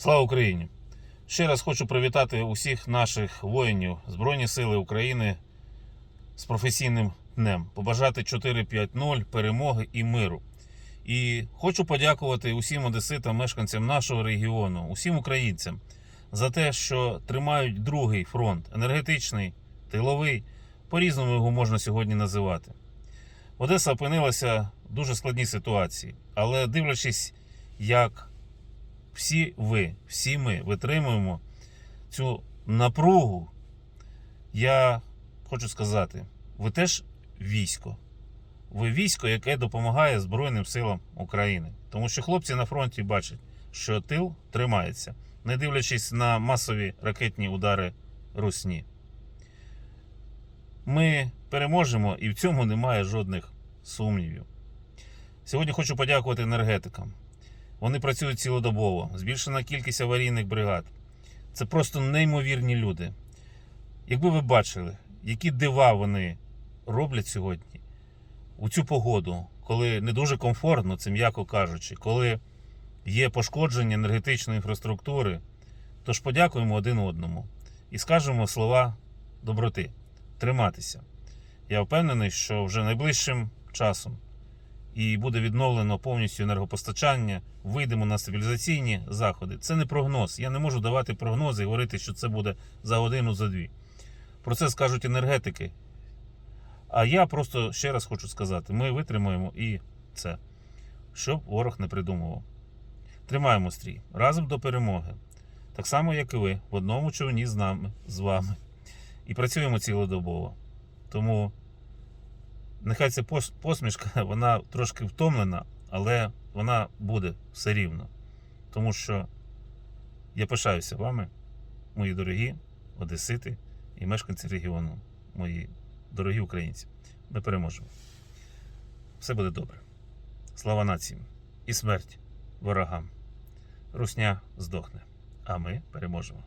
Слава Україні! Ще раз хочу привітати усіх наших воїнів Збройні Сили України з професійним днем. Побажати 4-5-0 перемоги і миру. І хочу подякувати усім одеситам, мешканцям нашого регіону, усім українцям за те, що тримають другий фронт енергетичний, тиловий, по-різному його можна сьогодні називати. Одеса опинилася в дуже складній ситуації, але дивлячись, як всі ви, всі ми витримуємо цю напругу, я хочу сказати, ви теж військо. Ви військо, яке допомагає Збройним силам України. Тому що хлопці на фронті бачать, що тил тримається, не дивлячись на масові ракетні удари русні. Ми переможемо і в цьому немає жодних сумнівів. Сьогодні хочу подякувати енергетикам. Вони працюють цілодобово, збільшена кількість аварійних бригад. Це просто неймовірні люди. Якби ви бачили, які дива вони роблять сьогодні у цю погоду, коли не дуже комфортно, це м'яко кажучи, коли є пошкодження енергетичної інфраструктури, то ж подякуємо один одному і скажемо слова доброти, триматися. Я впевнений, що вже найближчим часом і буде відновлено повністю енергопостачання. Вийдемо на стабілізаційні заходи. Це не прогноз. Я не можу давати прогнози і говорити, що це буде за годину, за дві. Про це скажуть енергетики. А я просто ще раз хочу сказати: ми витримаємо і це, щоб ворог не придумував. Тримаємо стрій разом до перемоги. Так само, як і ви, в одному човні з нами, з вами. І працюємо цілодобово. Тому нехай ця посмішка, вона трошки втомлена, але вона буде все рівно. Тому що я пишаюся вами, мої дорогі одесити і мешканці регіону, мої дорогі українці. Ми переможемо. Все буде добре. Слава нації і смерть ворогам. Русня здохне, а ми переможемо.